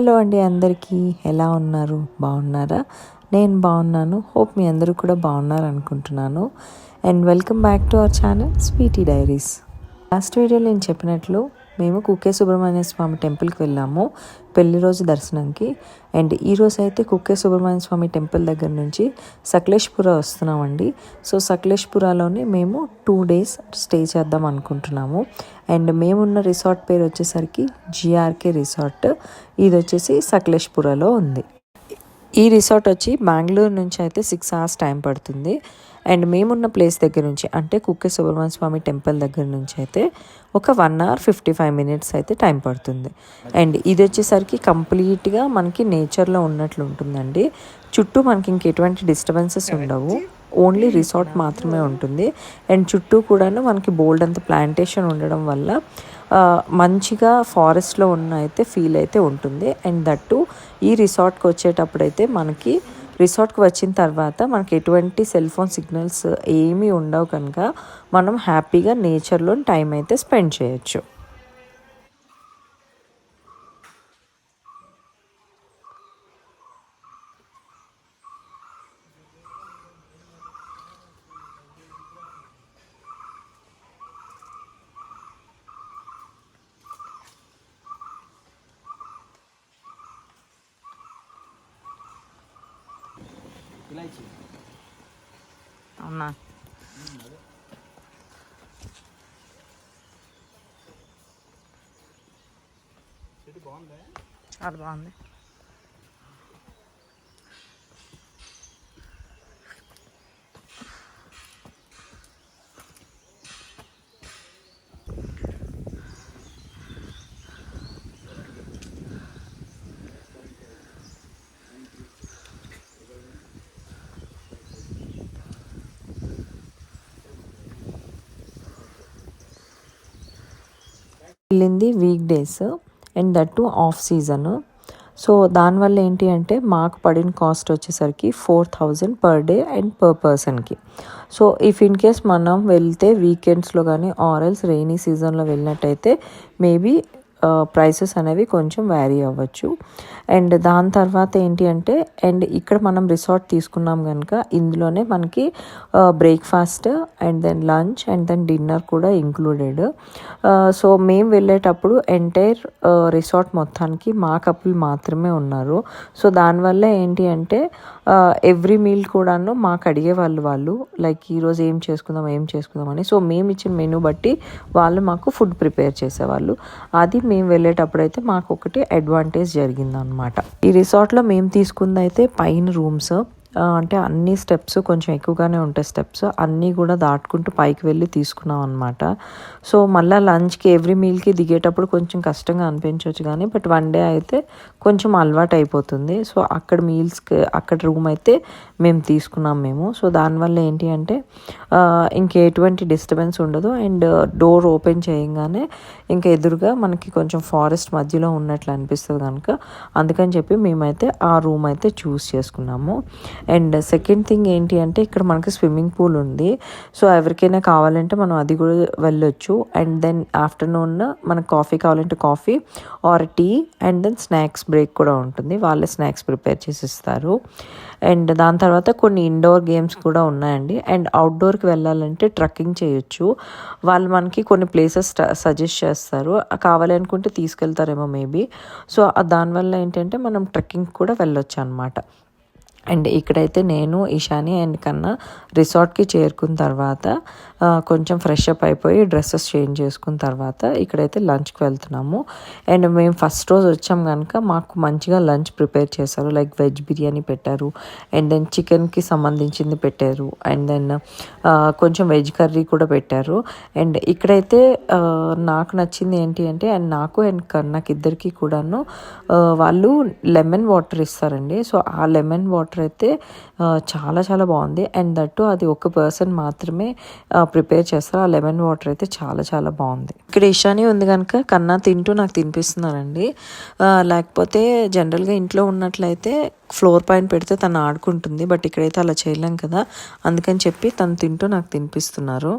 Hello అండి అందరికీ. ఎలా ఉన్నారు? బాగున్నారా? నేను బాగున్నాను. హోప్ మీ అందరూ కూడా బాగున్నారు అనుకుంటున్నాను and welcome back to our channel Sweety Diaries. Last video నేను చెప్పినట్లు మేము కుక్కే సుబ్రహ్మణ్య స్వామి టెంపుల్కి వెళ్ళాము పెళ్ళి రోజు దర్శనంకి. అండ్ ఈ రోజు అయితే కుక్కే సుబ్రహ్మణ్య స్వామి టెంపుల్ దగ్గర నుంచి సకలేష్పుర వస్తున్నామండి. సో సకలేష్పురాలోనే మేము టూ డేస్ స్టే చేద్దాం అనుకుంటున్నాము. అండ్ మేమున్న రిసార్ట్ పేరు వచ్చేసరికి జిఆర్కే రిసార్ట్. ఇది వచ్చేసి సకలేష్పురలో ఉంది. ఈ రిసార్ట్ వచ్చి బెంగళూరు నుంచి అయితే సిక్స్ అవర్స్ టైం పడుతుంది. అండ్ మేమున్న ప్లేస్ దగ్గర నుంచి అంటే కుక్కే సుబ్రహ్మణ్య స్వామి టెంపుల్ దగ్గర నుంచి అయితే ఒక one hour fifty five minutes అయితే టైం పడుతుంది. అండ్ ఇది వచ్చేసరికి కంప్లీట్గా మనకి నేచర్లో ఉన్నట్లు ఉంటుందండి. చుట్టూ మనకి ఇంకెటువంటి డిస్టర్బెన్సెస్ ఉండవు. ఓన్లీ రిసార్ట్ మాత్రమే ఉంటుంది. అండ్ చుట్టూ కూడాను మనకి బోల్డ్ అంత ప్లాంటేషన్ ఉండడం వల్ల మంచిగా ఫారెస్ట్లో ఉన్న అయితే ఫీల్ అయితే ఉంటుంది. అండ్ దట్టు ఈ రిసార్ట్కి వచ్చేటప్పుడు అయితే మనకి రిసార్ట్కి వచ్చిన తర్వాత మనకి ఎటువంటి సెల్ ఫోన్ సిగ్నల్స్ ఏమీ ఉండవు కనుక మనం హ్యాపీగా నేచర్లో టైం అయితే స్పెండ్ చేయొచ్చు. అవునా? అది బాగుంది. వెళ్ళింది weekdays and that too off season so దానివల్ల ఏంటి అంటే మాకు పడిన కాస్ట్ వచ్చేసరికి four thousand per day and per పర్సన్కి సో ఇఫ్ ఇన్ కేస్ మనం వెళ్తే వీకెండ్స్లో కానీ ఆర్ఎల్స్ రెయినీ సీజన్లో వెళ్ళినట్టయితే మేబీ ప్రైసెస్ అనేవి కొంచెం వ్యారీ అవ్వచ్చు. అండ్ దాని తర్వాత ఏంటి అంటే అండ్ ఇక్కడ మనం రిసార్ట్ తీసుకున్నాం కనుక ఇందులోనే మనకి breakfast and then lunch and then dinner కూడా ఇంక్లూడెడ్ సో మేము వెళ్ళేటప్పుడు ఎంటైర్ రిసార్ట్ మొత్తానికి మా కపుల్ మాత్రమే ఉన్నారు. సో దానివల్ల ఏంటి అంటే ఎవ్రీ మీల్ కూడాను మాకు అడిగే వాళ్ళు వాళ్ళు లైక్ ఈరోజు ఏం చేసుకుందాం ఏం చేసుకుందాం అని. సో మేము ఇచ్చిన మెనూ బట్టి వాళ్ళు మాకు ఫుడ్ ప్రిపేర్ చేసేవాళ్ళు. అది మేము వెళ్ళేటప్పుడు అయితే మాకు ఒకటి అడ్వాంటేజ్ జరిగిందనమాట ఈ రిసార్ట్లో మేము తీసుకుంది అయితే పైన రూమ్స్ అంటే అన్ని స్టెప్స్ కొంచెం ఎక్కువగానే ఉంటాయి స్టెప్స్ అన్నీ కూడా దాటుకుంటూ పైకి వెళ్ళి తీసుకున్నాం అనమాట సో మళ్ళీ లంచ్కి ఎవ్రీ మీల్కి దిగేటప్పుడు కొంచెం కష్టంగా అనిపించవచ్చు కానీ బట్ వన్ డే అయితే కొంచెం అలవాటు అయిపోతుంది. సో అక్కడ మీల్స్కి అక్కడ రూమ్ అయితే మేము తీసుకున్నాం మేము. సో దానివల్ల ఏంటి అంటే ఇంకా ఎటువంటి డిస్టర్బెన్స్ ఉండదు. అండ్ డోర్ ఓపెన్ చేయగానే ఇంకా ఎదురుగా మనకి కొంచెం ఫారెస్ట్ మధ్యలో ఉన్నట్లు అనిపిస్తుంది కనుక అందుకని చెప్పి మేమైతే ఆ రూమ్ అయితే చూస్ చేసుకున్నాము. అండ్ సెకండ్ థింగ్ ఏంటి అంటే ఇక్కడ మనకి స్విమ్మింగ్ పూల్ ఉంది. సో ఎవరికైనా కావాలంటే మనం అది కూడా వెళ్ళొచ్చు. అండ్ దెన్ ఆఫ్టర్నూన్ మనకు కాఫీ కావాలంటే coffee or tea and then snacks break కూడా ఉంటుంది. వాళ్ళే స్నాక్స్ ప్రిపేర్ చేసి ఇస్తారు అండ్ దాని తర్వాత కొన్ని ఇండోర్ గేమ్స్ కూడా ఉన్నాయండి. అండ్ అవుట్డోర్కి వెళ్ళాలంటే ట్రక్కింగ్ చేయొచ్చు. వాళ్ళు మనకి కొన్ని ప్లేసెస్ సజెస్ట్ చేస్తారు. కావాలి అనుకుంటే తీసుకెళ్తారేమో మేబీ సో దానివల్ల ఏంటంటే మనం ట్రెక్కింగ్ కూడా వెళ్ళొచ్చు అనమాట అండ్ ఇక్కడైతే నేను ఇషాని అండ్ కన్నా రిసార్ట్కి చేరుకున్న తర్వాత కొంచెం ఫ్రెష్ అప్ అయిపోయి డ్రెస్సెస్ చేంజ్ చేసుకున్న తర్వాత ఇక్కడైతే లంచ్కి వెళ్తున్నాము. అండ్ మేము ఫస్ట్ రోజు వచ్చాం కనుక మాకు మంచిగా లంచ్ ప్రిపేర్ చేశారు. లైక్ వెజ్ బిర్యానీ పెట్టారు అండ్ దెన్ చికెన్కి సంబంధించింది పెట్టారు అండ్ దెన్ కొంచెం వెజ్ కర్రీ కూడా పెట్టారు. అండ్ ఇక్కడైతే నాకు నచ్చింది ఏంటి అంటే అండ్ నాకు అండ్ కన్నాకి ఇద్దరికి కూడాను వాళ్ళు లెమన్ వాటర్ ఇస్తారండి. సో ఆ లెమన్ వాటర్ అయితే చాలా చాలా బాగుంది. అండ్ దట్టు అది ఒక పర్సన్ మాత్రమే ప్రిపేర్ చేస్తారు. ఆ లెమన్ వాటర్ అయితే చాలా చాలా బాగుంది. ఇక్కడ ఇషాని ఉంది కనుక కన్నా తింటూ నాకు తినిపిస్తున్నారండి. లేకపోతే జనరల్గా ఇంట్లో ఉన్నట్లయితే ఫ్లోర్ పైన పెడితే తను ఆడుకుంటుంది. బట్ ఇక్కడైతే అలా చేయలేం కదా. అందుకని చెప్పి తను తింటూ నాకు తినిపిస్తున్నారు.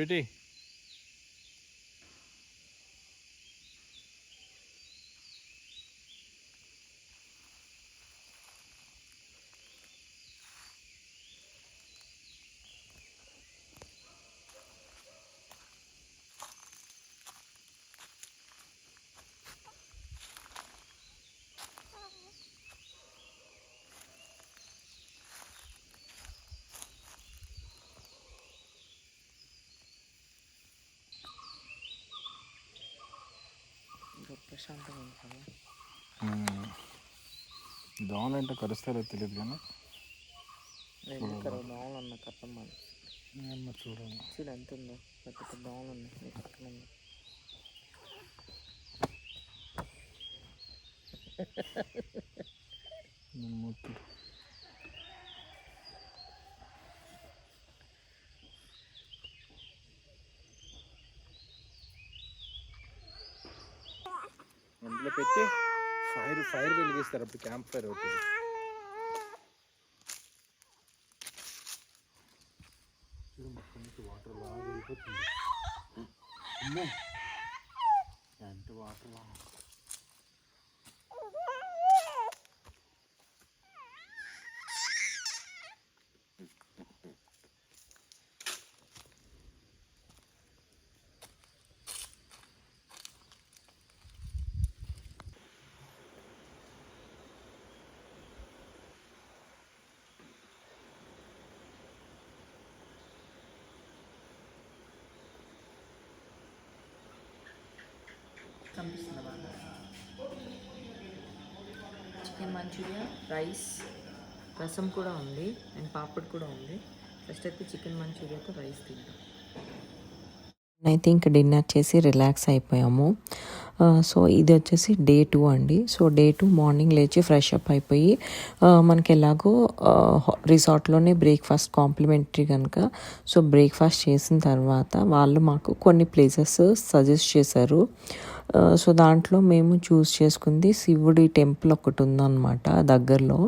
స్వీటీ ప్రశాంతంగా ఉంటుంది దోమలు అంటే కరుస్తారో తెలియదు కానీ దోమలు అన్న చూడాలి. చూడు ఎంత ఉందో. పెద్ద పెద్ద దోమలు ఉన్నాయి. నీ పక్కన ఉంది. మొత్తం అందులో పెట్టి ఫైర్ ఫైర్ వెలిగిస్తారు అప్పుడు క్యాంప్ ఫైర్ అవుతుంది. కనిపిస్తుంది బాగా. చికెన్ మంచూరియా రైస్ రసం కూడా ఉంది అండ్ పాపడ్ కూడా ఉంది. ఫస్ట్ అయితే చికెన్ మంచూరియాతో రైస్ తింటాం అయితే ఇంకా డిన్నర్ చేసి రిలాక్స్ అయిపోయాము. సో ఇది వచ్చేసి డే టూ అండి. సో డే టూ మార్నింగ్ లేచి ఫ్రెష్ అప్ అయిపోయి మనకి ఎలాగో రిసార్ట్లోనే బ్రేక్ఫాస్ట్ కాంప్లిమెంటరీ కనుక సో బ్రేక్ఫాస్ట్ చేసిన తర్వాత వాళ్ళు మాకు కొన్ని ప్లేసెస్ సజెస్ట్ చేశారు. సో దాంట్లో మేము చూస్ చేసుకుంది శివుడి టెంపుల్ ఒకటి ఉందన్నమాట దగ్గరలో.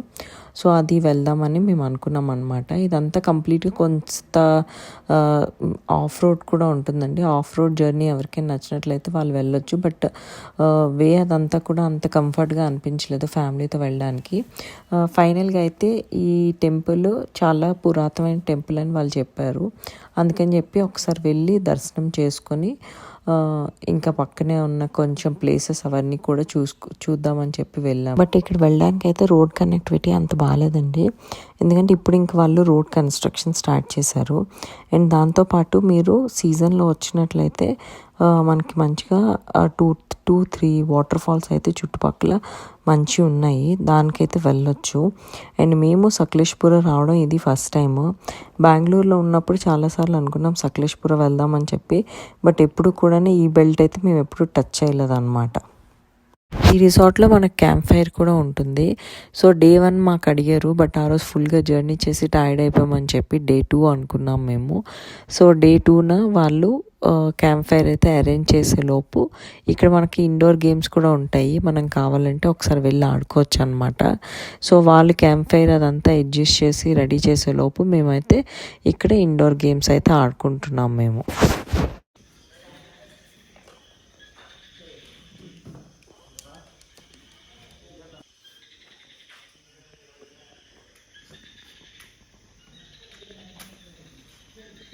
సో అది వెళ్దామని మేము అనుకున్నాం అనమాట ఇదంతా కంప్లీట్గా కొంత ఆఫ్ రోడ్ కూడా ఉంటుందండి. ఆఫ్ రోడ్ జర్నీ ఎవరికైనా నచ్చినట్లయితే వాళ్ళు వెళ్ళొచ్చు. బట్ వే అదంతా కూడా అంత కంఫర్ట్గా అనిపించలేదు ఫ్యామిలీతో వెళ్ళడానికి. ఫైనల్గా అయితే ఈ టెంపుల్ చాలా పురాతనమైన టెంపుల్ అని వాళ్ళు చెప్పారు. అందుకని చెప్పి ఒకసారి వెళ్ళి దర్శనం చేసుకొని ఇంకా పక్కనే ఉన్న కొంచెం ప్లేసెస్ అవన్నీ కూడా చూసుకో చూద్దామని చెప్పి వెళ్ళాం. బట్ ఇక్కడ వెళ్ళడానికి అయితే రోడ్ కనెక్టివిటీ అంత బాగాలేదండి ఎందుకంటే ఇప్పుడు ఇంక వాళ్ళు రోడ్ కన్స్ట్రక్షన్ స్టార్ట్ చేశారు. అండ్ దాంతోపాటు మీరు సీజన్లో వచ్చినట్లయితే మనకి మంచిగా two two three waterfalls అయితే చుట్టుపక్కల మంచి ఉన్నాయి. దానికైతే వెళ్ళొచ్చు. అండ్ మేము సకలేష్పుర రావడం ఇది ఫస్ట్ టైం బెంగళూరులో ఉన్నప్పుడు చాలాసార్లు అనుకున్నాం సకలేష్పుర వెళ్దామని చెప్పి. బట్ ఎప్పుడు కూడా ఈ బెల్ట్ అయితే మేము ఎప్పుడు టచ్ చేయలేదు అనమాట ఈ రిసార్ట్లో మనకు క్యాంప్ ఫైర్ కూడా ఉంటుంది. సో డే వన్ మాకు అడిగారు. బట్ ఆ రోజు ఫుల్గా జర్నీ చేసి టైర్డ్ అయిపోయామని చెప్పి డే టూ అనుకున్నాం మేము. సో డే టూన వాళ్ళు క్యాంప్ ఫైర్ అయితే అరేంజ్ చేసేలోపు ఇక్కడ మనకి ఇండోర్ గేమ్స్ కూడా ఉంటాయి. మనం కావాలంటే ఒకసారి వెళ్ళి ఆడుకోవచ్చు అనమాట సో వాళ్ళు క్యాంప్ ఫైర్ అదంతా అడ్జస్ట్ చేసి రెడీ చేసేలోపు మేమైతే ఇక్కడ ఇండోర్ గేమ్స్ అయితే ఆడుకుంటున్నాం మేము.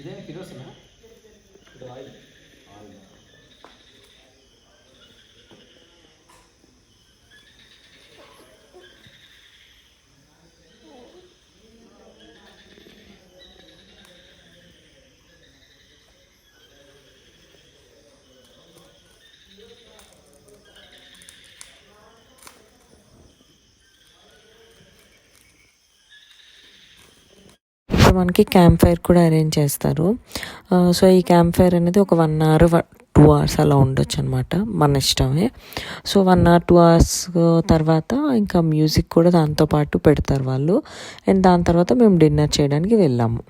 ఇదే కిరోసినా? ఇది ఆయిల్ ఇక్కడ మనకి క్యాంప్ ఫైర్ కూడా అరేంజ్ చేస్తారు. సో ఈ క్యాంప్ ఫైర్ అనేది ఒక వన్ అవర్ టూ అవర్స్ అలా ఉండొచ్చు అనమాట మన ఇష్టమే. So one hour two hours తర్వాత ఇంకా మ్యూజిక్ కూడా దాంతో పాటు పెడతారు వాళ్ళు. అండ్ దాని తర్వాత మేము డిన్నర్ చేయడానికి వెళ్ళాము.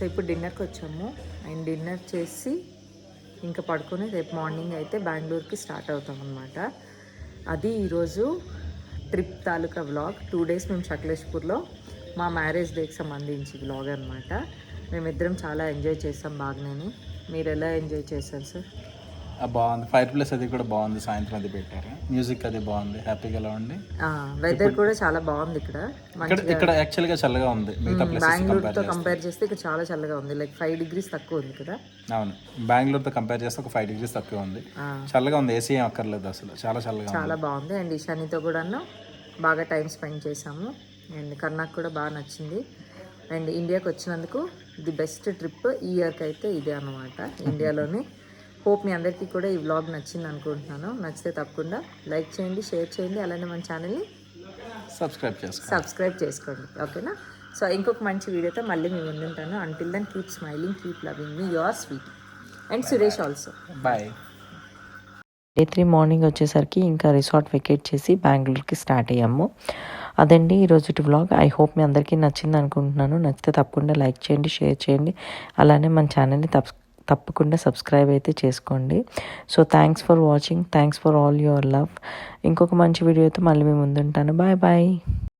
సో ఇప్పుడు డిన్నర్కి వచ్చాము అండ్ డిన్నర్ చేసి ఇంకా పడుకొని రేపు మార్నింగ్ అయితే బెంగళూరుకి స్టార్ట్ అవుతాం అనమాట అది ఈరోజు ట్రిప్ తాలూకా వ్లాగ్. టూ డేస్ మేము సకలేష్పూర్లో మా మ్యారేజ్ డేకి సంబంధించి వ్లాగ్ అనమాట మేమిద్దరం చాలా ఎంజాయ్ చేసాం బాగానే మీరు ఎలా ఎంజాయ్ చేశారు సార్? బాగుంది. ఫైర్ ప్లేస్ అది కూడా బాగుంది. సాయంత్రం అది పెట్టారు. మ్యూజిక్ అది బాగుంది. హ్యాపీగా ఎలా ఉండి వెదర్ కూడా చాలా బాగుంది ఇక్కడ. ఇక్కడ ఇక్కడ యాక్చువల్గా చల్లగా ఉంది. మిగతా ప్లేసెస్ బెంగళూరుతో కంపేర్ చేస్తే. ఇక్కడ చాలా చల్లగా ఉంది. లైక్ ఫైవ్ డిగ్రీస్ తక్కువ ఉంది కదా. అవును. బెంగళూరుతో కంపేర్ చేస్తే ఒక ఫైవ్ డిగ్రీస్ తక్కువ ఉంది. చల్లగా ఉంది. ఏసీ ఏం అక్కర్లేదు అసలు. చాలా చల్లగా ఉంది. చాలా బాగుంది. అండ్ ఇషానితో కూడాను బాగా టైం స్పెండ్ చేసాము అండ్ కర్ణాకు కూడా బాగా నచ్చింది. అండ్ ఇండియాకి వచ్చినందుకు ది బెస్ట్ ట్రిప్ ఈ ఇయర్కి అయితే ఇదే అనమాట ఇండియాలోనే హోప్ మీ అందరికీ కూడా ఈ వ్లాగ్ నచ్చింది అనుకుంటున్నాను. నచ్చితే తప్పకుండా లైక్ చేయండి షేర్ చేయండి. అలానే మన ఛానల్ని సబ్స్క్రైబ్ చేసుకో సబ్స్క్రైబ్ చేసుకోండి. ఓకేనా? సో ఇంకొక మంచి వీడియోతో మళ్ళీ మేము ముందుంటాను. Until then keep smiling keep loving me your sweet and Suresh also bye day three morning వచ్చేసరికి ఇంకా రిసార్ట్ వెకేట్ చేసి బెంగళూరుకి స్టార్ట్ అయ్యాము. అదండి ఈరోజు వ్లాగ్ ఐ హోప్ మీ అందరికీ నచ్చింది అనుకుంటున్నాను. నచ్చితే తప్పకుండా లైక్ చేయండి షేర్ చేయండి. అలానే మన ఛానల్ని తప్ తప్పకుండా సబ్స్క్రైబ్ అయితే చేసుకోండి. So thanks for watching thanks for all your love ఇంకొక మంచి వీడియోతో మళ్ళీ మీ ముందుంటాను. Bye bye